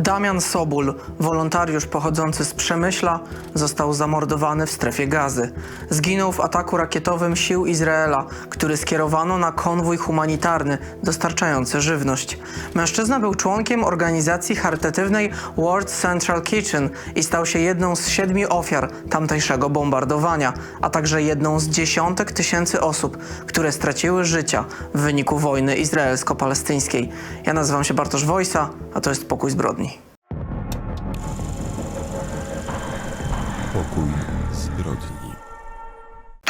Damian Sobul, wolontariusz pochodzący z Przemyśla, został zamordowany w strefie gazy. Zginął w ataku rakietowym sił Izraela, który skierowano na konwój humanitarny dostarczający żywność. Mężczyzna był członkiem organizacji charytatywnej World Central Kitchen i stał się jedną z siedmiu ofiar tamtejszego bombardowania, a także jedną z dziesiątek tysięcy osób, które straciły życia w wyniku wojny izraelsko-palestyńskiej. Ja nazywam się Bartosz Wojsa, a to jest Pokój Zbrodni.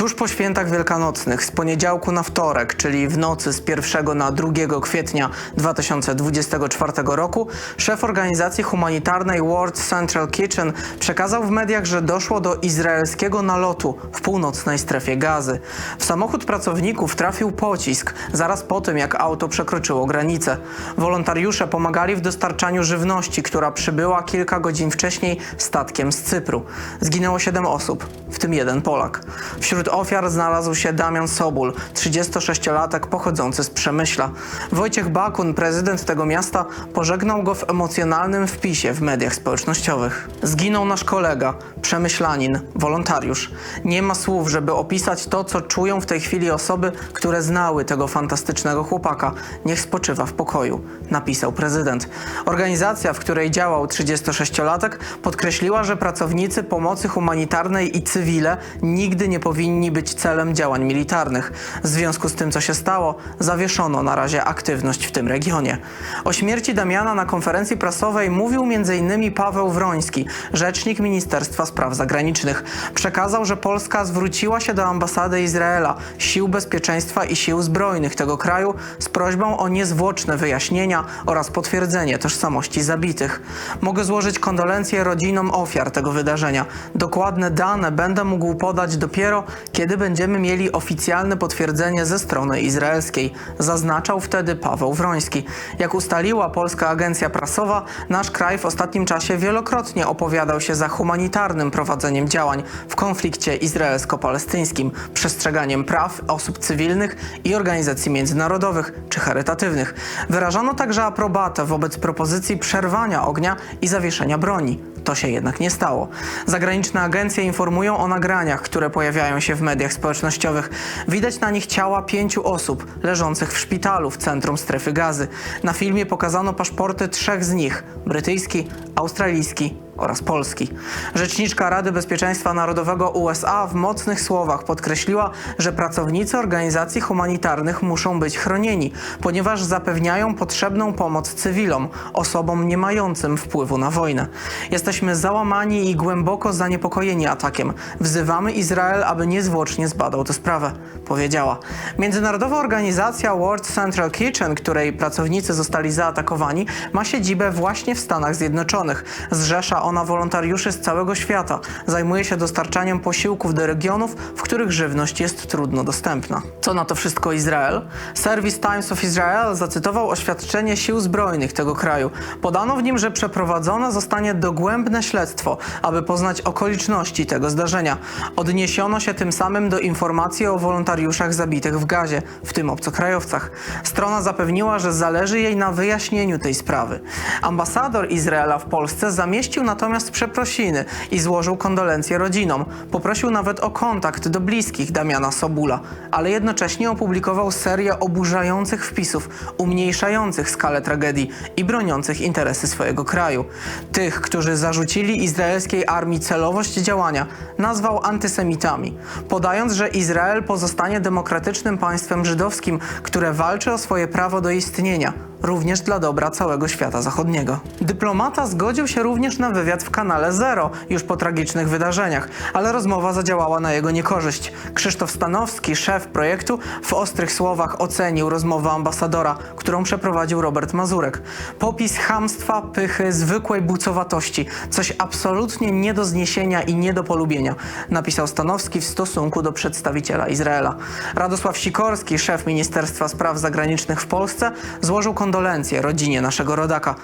Tuż po świętach wielkanocnych, z poniedziałku na wtorek, czyli w nocy z 1 na 2 kwietnia 2024 roku, szef organizacji humanitarnej World Central Kitchen przekazał w mediach, że doszło do izraelskiego nalotu w północnej strefie gazy. W samochód pracowników trafił pocisk zaraz po tym, jak auto przekroczyło granicę. Wolontariusze pomagali w dostarczaniu żywności, która przybyła kilka godzin wcześniej statkiem z Cypru. Zginęło 7 osób, w tym jeden Polak. Wśród ofiar znalazł się Damian Sobul, 36-latek pochodzący z Przemyśla. Wojciech Bakun, prezydent tego miasta, pożegnał go w emocjonalnym wpisie w mediach społecznościowych. Zginął nasz kolega, przemyślanin, wolontariusz. Nie ma słów, żeby opisać to, co czują w tej chwili osoby, które znały tego fantastycznego chłopaka. Niech spoczywa w pokoju, napisał prezydent. Organizacja, w której działał 36-latek, podkreśliła, że pracownicy pomocy humanitarnej i cywile nigdy nie powinni być celem działań militarnych. W związku z tym, co się stało, zawieszono na razie aktywność w tym regionie. O śmierci Damiana na konferencji prasowej mówił m.in. Paweł Wroński, rzecznik Ministerstwa Spraw Zagranicznych. Przekazał, że Polska zwróciła się do ambasady Izraela, sił bezpieczeństwa i sił zbrojnych tego kraju z prośbą o niezwłoczne wyjaśnienia oraz potwierdzenie tożsamości zabitych. Mogę złożyć kondolencje rodzinom ofiar tego wydarzenia. Dokładne dane będę mógł podać dopiero, kiedy będziemy mieli oficjalne potwierdzenie ze strony izraelskiej, zaznaczał wtedy Paweł Wroński. Jak ustaliła polska agencja prasowa, nasz kraj w ostatnim czasie wielokrotnie opowiadał się za humanitarnym prowadzeniem działań w konflikcie izraelsko-palestyńskim, przestrzeganiem praw osób cywilnych i organizacji międzynarodowych czy charytatywnych. Wyrażano także aprobatę wobec propozycji przerwania ognia i zawieszenia broni. To się jednak nie stało. Zagraniczne agencje informują o nagraniach, które pojawiają się w mediach społecznościowych. Widać na nich ciała pięciu osób leżących w szpitalu w centrum strefy gazy. Na filmie pokazano paszporty trzech z nich: brytyjski, australijski oraz Polski. Rzeczniczka Rady Bezpieczeństwa Narodowego USA w mocnych słowach podkreśliła, że pracownicy organizacji humanitarnych muszą być chronieni, ponieważ zapewniają potrzebną pomoc cywilom, osobom nie mającym wpływu na wojnę. Jesteśmy załamani i głęboko zaniepokojeni atakiem. Wzywamy Izrael, aby niezwłocznie zbadał tę sprawę, powiedziała. Międzynarodowa organizacja World Central Kitchen, której pracownicy zostali zaatakowani, ma siedzibę właśnie w Stanach Zjednoczonych. Zrzesza ona wolontariuszy z całego świata. Zajmuje się dostarczaniem posiłków do regionów, w których żywność jest trudno dostępna. Co na to wszystko Izrael? Serwis Times of Israel zacytował oświadczenie sił zbrojnych tego kraju. Podano w nim, że przeprowadzone zostanie dogłębne śledztwo, aby poznać okoliczności tego zdarzenia. Odniesiono się tym samym do informacji o wolontariuszach zabitych w gazie, w tym obcokrajowcach. Strona zapewniła, że zależy jej na wyjaśnieniu tej sprawy. Ambasador Izraela w Polsce zamieścił natomiast przeprosiny i złożył kondolencje rodzinom. Poprosił nawet o kontakt do bliskich Damiana Sobula, ale jednocześnie opublikował serię oburzających wpisów, umniejszających skalę tragedii i broniących interesy swojego kraju. Tych, którzy zarzucili izraelskiej armii celowość działania, nazwał antysemitami, podając, że Izrael pozostanie demokratycznym państwem żydowskim, które walczy o swoje prawo do istnienia, również dla dobra całego świata zachodniego. Dyplomata zgodził się również na wywiad w kanale Zero już po tragicznych wydarzeniach, ale rozmowa zadziałała na jego niekorzyść. Krzysztof Stanowski, szef projektu, w ostrych słowach ocenił rozmowę ambasadora, którą przeprowadził Robert Mazurek. Popis chamstwa, pychy, zwykłej bucowatości, coś absolutnie nie do zniesienia i nie do polubienia, napisał Stanowski w stosunku do przedstawiciela Izraela. Radosław Sikorski, szef Ministerstwa Spraw Zagranicznych w Polsce, złożył kondolencje rodzinie naszego rodaka.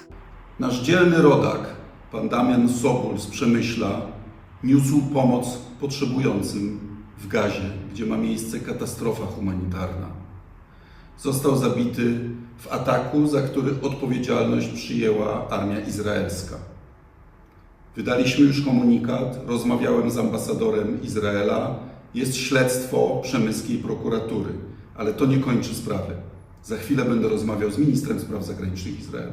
Nasz dzielny rodak, pan Damian Sobol z Przemyśla, niósł pomoc potrzebującym w Gazie, gdzie ma miejsce katastrofa humanitarna. Został zabity w ataku, za który odpowiedzialność przyjęła armia izraelska. Wydaliśmy już komunikat, rozmawiałem z ambasadorem Izraela. Jest śledztwo przemyskiej prokuratury, ale to nie kończy sprawy. Za chwilę będę rozmawiał z ministrem spraw zagranicznych Izraela.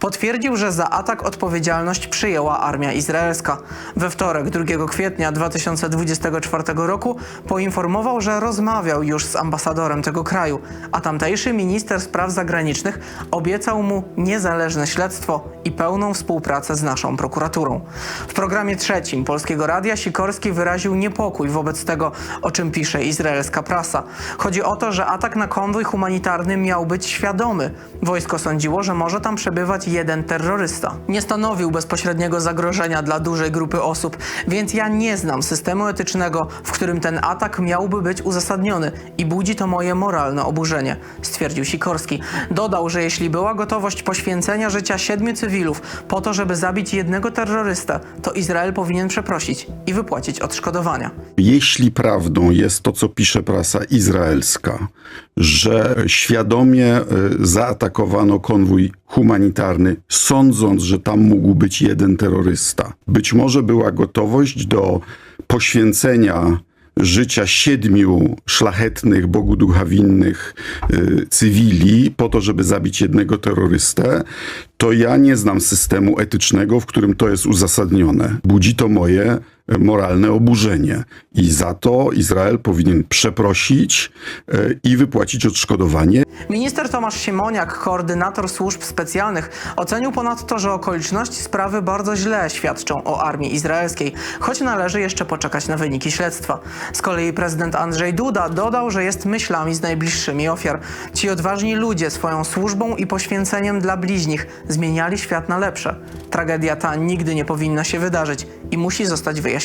Potwierdził, że za atak odpowiedzialność przyjęła armia izraelska. We wtorek 2 kwietnia 2024 roku poinformował, że rozmawiał już z ambasadorem tego kraju, a tamtejszy minister spraw zagranicznych obiecał mu niezależne śledztwo i pełną współpracę z naszą prokuraturą. W programie trzecim Polskiego Radia Sikorski wyraził niepokój wobec tego, o czym pisze izraelska prasa. Chodzi o to, że atak na konwój humanitarny miał być świadomy. Wojsko sądziło, że może tam przebywać jeden terrorysta. Nie stanowił bezpośredniego zagrożenia dla dużej grupy osób, więc ja nie znam systemu etycznego, w którym ten atak miałby być uzasadniony i budzi to moje moralne oburzenie, stwierdził Sikorski. Dodał, że jeśli była gotowość poświęcenia życia siedmiu cywilów po to, żeby zabić jednego terrorystę, to Izrael powinien przeprosić i wypłacić odszkodowania. Jeśli prawdą jest to, co pisze prasa izraelska, że świadomie e, zaatakowano konwój humanitarny, sądząc, że tam mógł być jeden terrorysta, być może była gotowość do poświęcenia życia siedmiu szlachetnych, Bogu ducha winnych y, cywili po to, żeby zabić jednego terrorystę, to ja nie znam systemu etycznego, w którym to jest uzasadnione. Budzi to moje moralne oburzenie i za to Izrael powinien przeprosić e, i wypłacić odszkodowanie. Minister Tomasz Siemoniak, koordynator służb specjalnych, ocenił ponadto, że okoliczności sprawy bardzo źle świadczą o armii izraelskiej, choć należy jeszcze poczekać na wyniki śledztwa. Z kolei prezydent Andrzej Duda dodał, że jest myślami z najbliższymi ofiar. Ci odważni ludzie swoją służbą i poświęceniem dla bliźnich zmieniali świat na lepsze. Tragedia ta nigdy nie powinna się wydarzyć i musi zostać wyjaśniona,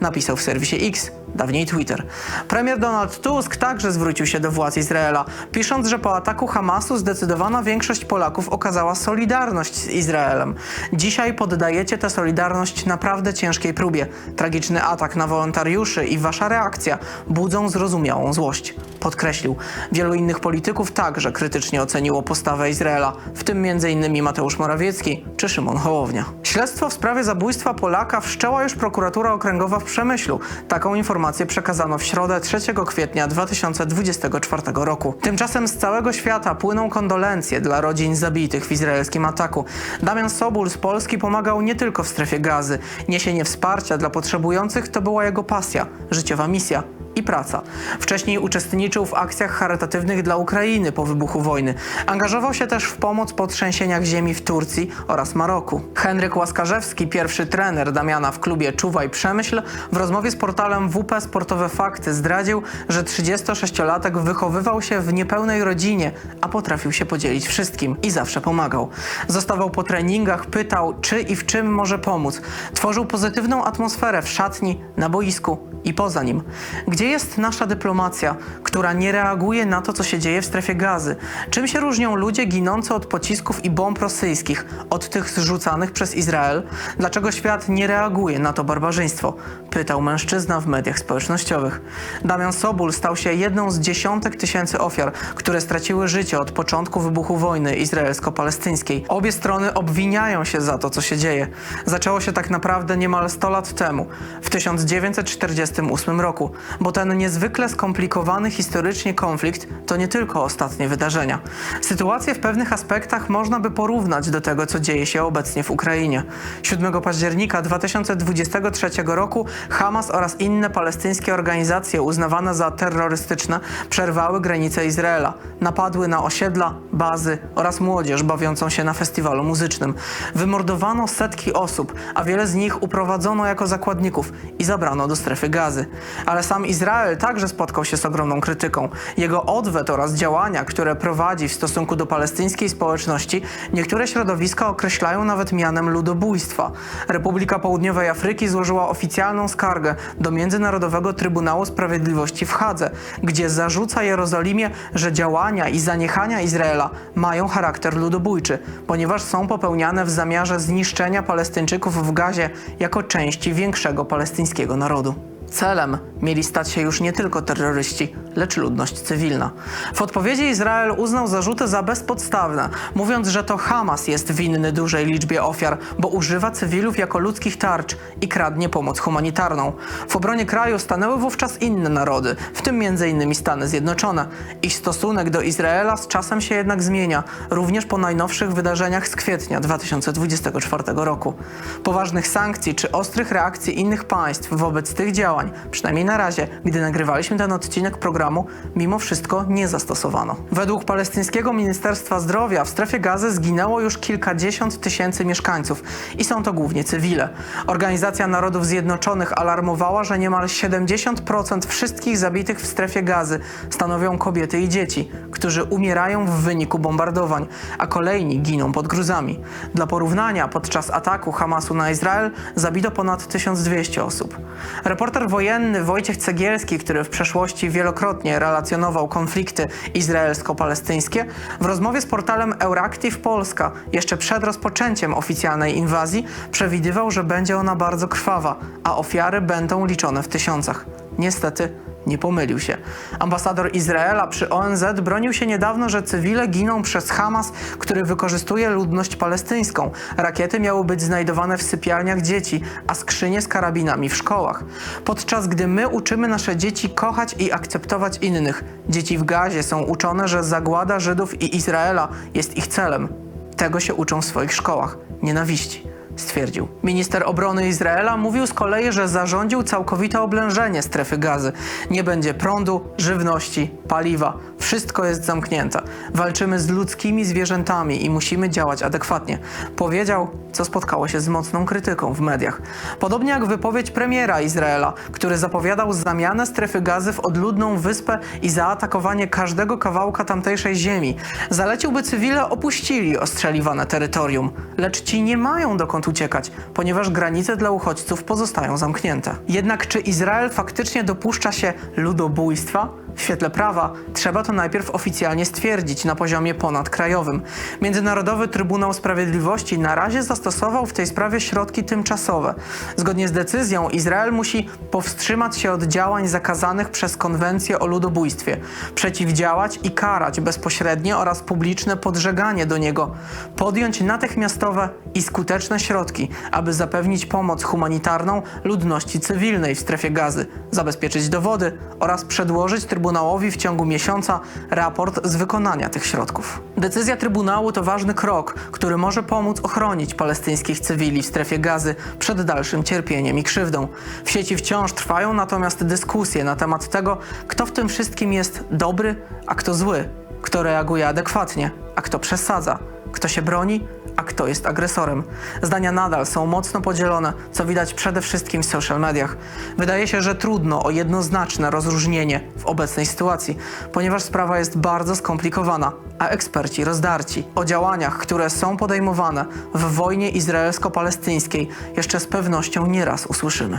napisał w serwisie X, dawniej Twitter. Premier Donald Tusk także zwrócił się do władz Izraela, pisząc, że po ataku Hamasu zdecydowana większość Polaków okazała solidarność z Izraelem. Dzisiaj poddajecie tę solidarność naprawdę ciężkiej próbie. Tragiczny atak na wolontariuszy i wasza reakcja budzą zrozumiałą złość. Podkreślił. Wielu innych polityków także krytycznie oceniło postawę Izraela, w tym m.in. Mateusz Morawiecki czy Szymon Hołownia. Śledztwo w sprawie zabójstwa Polaka wszczęła już prokuratura okręgowa w Przemyślu. Taką informację przekazano w środę 3 kwietnia 2024 roku. Tymczasem z całego świata płyną kondolencje dla rodzin zabitych w izraelskim ataku. Damian Sobul z Polski pomagał nie tylko w strefie gazy. Niesienie wsparcia dla potrzebujących to była jego pasja, życiowa misja i praca. Wcześniej uczestniczył w akcjach charytatywnych dla Ukrainy po wybuchu wojny. Angażował się też w pomoc po trzęsieniach ziemi w Turcji oraz Maroku. Henryk Łaskarzewski, pierwszy trener Damiana w klubie Czuwaj Przemyśl, w rozmowie z portalem WP Sportowe Fakty zdradził, że 36-latek wychowywał się w niepełnej rodzinie, a potrafił się podzielić wszystkim i zawsze pomagał. Zostawał po treningach, pytał, czy i w czym może pomóc. Tworzył pozytywną atmosferę w szatni, na boisku i poza nim. Gdzie jest nasza dyplomacja, która nie reaguje na to, co się dzieje w strefie gazy? Czym się różnią ludzie ginący od pocisków i bomb rosyjskich od tych zrzucanych przez Izrael? Dlaczego świat nie reaguje na to barbarzyństwo? Pytał mężczyzna w mediach społecznościowych. Damian Sobul stał się jedną z dziesiątek tysięcy ofiar, które straciły życie od początku wybuchu wojny izraelsko-palestyńskiej. Obie strony obwiniają się za to, co się dzieje. Zaczęło się tak naprawdę niemal 100 lat temu, w 1948 roku, bo ten niezwykle skomplikowany historycznie konflikt to nie tylko ostatnie wydarzenia. Sytuację w pewnych aspektach można by porównać do tego, co dzieje się obecnie w Ukrainie. 7 października 2023 roku Hamas oraz inne palestyńskie organizacje uznawane za terrorystyczne przerwały granice Izraela. Napadły na osiedla, bazy oraz młodzież bawiącą się na festiwalu muzycznym. Wymordowano setki osób, a wiele z nich uprowadzono jako zakładników i zabrano do strefy gazy. Ale sam Izrael także spotkał się z ogromną krytyką. Jego odwet oraz działania, które prowadzi w stosunku do palestyńskiej społeczności, niektóre środowiska określają nawet mianem ludobójstwa. Republika Południowej Afryki złożyła oficjalną skargę do Międzynarodowego Trybunału Sprawiedliwości w Hadze, gdzie zarzuca Jerozolimie, że działania i zaniechania Izraela mają charakter ludobójczy, ponieważ są popełniane w zamiarze zniszczenia Palestyńczyków w Gazie jako części większego palestyńskiego narodu. Celem mieli stać się już nie tylko terroryści, lecz ludność cywilna. W odpowiedzi Izrael uznał zarzuty za bezpodstawne, mówiąc, że to Hamas jest winny dużej liczbie ofiar, bo używa cywilów jako ludzkich tarcz i kradnie pomoc humanitarną. W obronie kraju stanęły wówczas inne narody, w tym m.in. Stany Zjednoczone. Ich stosunek do Izraela z czasem się jednak zmienia, również po najnowszych wydarzeniach z kwietnia 2024 roku. Poważnych sankcji czy ostrych reakcji innych państw wobec tych działań, przynajmniej na razie, gdy nagrywaliśmy ten odcinek programu, mimo wszystko nie zastosowano. Według palestyńskiego Ministerstwa Zdrowia w strefie gazy zginęło już kilkadziesiąt tysięcy mieszkańców i są to głównie cywile. Organizacja Narodów Zjednoczonych alarmowała, że niemal 70% wszystkich zabitych w strefie gazy stanowią kobiety i dzieci, którzy umierają w wyniku bombardowań, a kolejni giną pod gruzami. Dla porównania, podczas ataku Hamasu na Izrael zabito ponad 1200 osób. Reporter wojenny Wojciech Cegielski, który w przeszłości wielokrotnie relacjonował konflikty izraelsko-palestyńskie, w rozmowie z portalem Euractiv Polska jeszcze przed rozpoczęciem oficjalnej inwazji przewidywał, że będzie ona bardzo krwawa, a ofiary będą liczone w tysiącach. Niestety nie pomylił się. Ambasador Izraela przy ONZ bronił się niedawno, że cywile giną przez Hamas, który wykorzystuje ludność palestyńską. Rakiety miały być znajdowane w sypialniach dzieci, a skrzynie z karabinami w szkołach. Podczas gdy my uczymy nasze dzieci kochać i akceptować innych, dzieci w Gazie są uczone, że zagłada Żydów i Izraela jest ich celem. Tego się uczą w swoich szkołach. Nienawiści stwierdził. Minister obrony Izraela mówił z kolei, że zarządził całkowite oblężenie strefy gazy. Nie będzie prądu, żywności, paliwa. Wszystko jest zamknięte. Walczymy z ludzkimi zwierzętami i musimy działać adekwatnie. Powiedział, co spotkało się z mocną krytyką w mediach. Podobnie jak wypowiedź premiera Izraela, który zapowiadał zamianę strefy gazy w odludną wyspę i zaatakowanie każdego kawałka tamtejszej ziemi. Zalecił, by cywile opuścili ostrzeliwane terytorium. Lecz ci nie mają dokąd uciekać, ponieważ granice dla uchodźców pozostają zamknięte. Jednak czy Izrael faktycznie dopuszcza się ludobójstwa? W świetle prawa trzeba to najpierw oficjalnie stwierdzić na poziomie ponadkrajowym. Międzynarodowy Trybunał Sprawiedliwości na razie zastosował w tej sprawie środki tymczasowe. Zgodnie z decyzją Izrael musi powstrzymać się od działań zakazanych przez konwencję o ludobójstwie, przeciwdziałać i karać bezpośrednie oraz publiczne podżeganie do niego, podjąć natychmiastowe i skuteczne środki, aby zapewnić pomoc humanitarną ludności cywilnej w strefie gazy, zabezpieczyć dowody oraz przedłożyć Trybunałowi w ciągu miesiąca raport z wykonania tych środków. Decyzja Trybunału to ważny krok, który może pomóc ochronić palestyńskich cywili w strefie gazy przed dalszym cierpieniem i krzywdą. W sieci wciąż trwają natomiast dyskusje na temat tego, kto w tym wszystkim jest dobry, a kto zły, kto reaguje adekwatnie, a kto przesadza, kto się broni, a kto jest agresorem. Zdania nadal są mocno podzielone, co widać przede wszystkim w social mediach. Wydaje się, że trudno o jednoznaczne rozróżnienie w obecnej sytuacji, ponieważ sprawa jest bardzo skomplikowana, a eksperci rozdarci. O działaniach, które są podejmowane w wojnie izraelsko-palestyńskiej, jeszcze z pewnością nieraz usłyszymy.